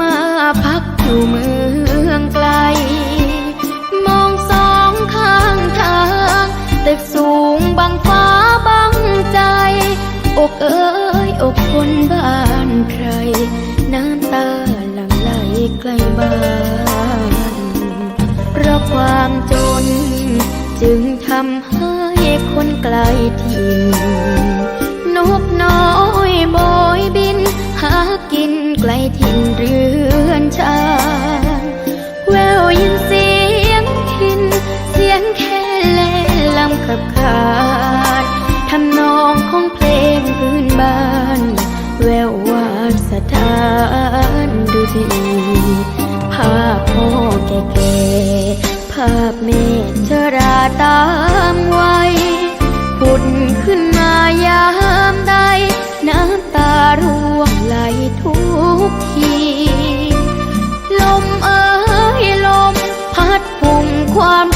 มาพักอยู่เมืองไกล มองสองข้างทางตึกสูงบังฟ้าบังใจ อกเอ้ยอกคนบ้านใคร น้ำตาหลั่งไหลใกล้บ้านเพราะความจน จึงทำให้คนไกลถิ่นนกน้อับขานทำนองของเพลงพื้นบ้าน แวววาดสถานดูดี ภาพพ่อแก่ๆภาพแม่ชราตามไวัยผุดขึ้นมายามใด น้ำตาร่วงไหลทุกทีลมเอ้ยลม พัดพุ่งความ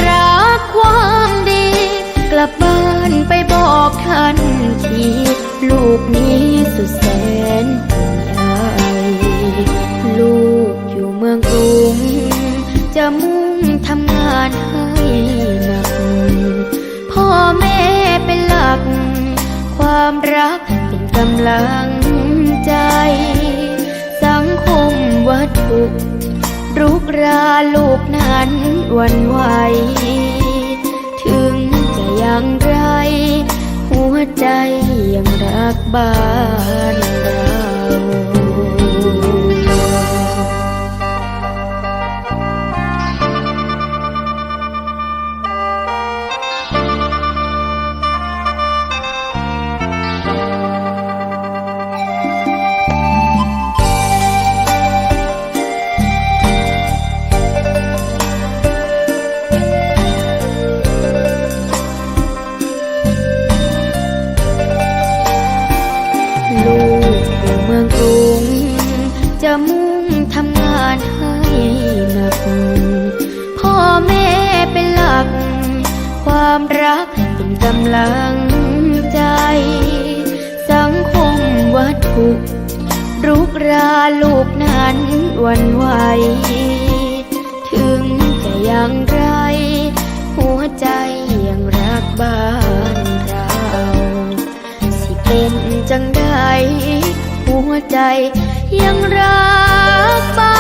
ที ลูกนี้สุดแสนห่วงใยลูกอยู่เมืองกรุง จะมุ่งทำงานให้หนัก พ่อแม่เป็นหลัก ความรักเป็นกำลังใจ สังคมวัตถุรุกราลูกนั้นวันไหวถึงจะย่างไร ใจยังรักบ้านเรา จะมุ่งทำงานให้หนัก พ่อแม่เป็นหลัก ความรักเป็นกำลังใจ สังคมวัตถุรุกราลูกนั้นวันไหว ถึงจะอย่างไร หัวใจยังรักบ้านเรา สิเป็นจังใด วใจยังรักบ้า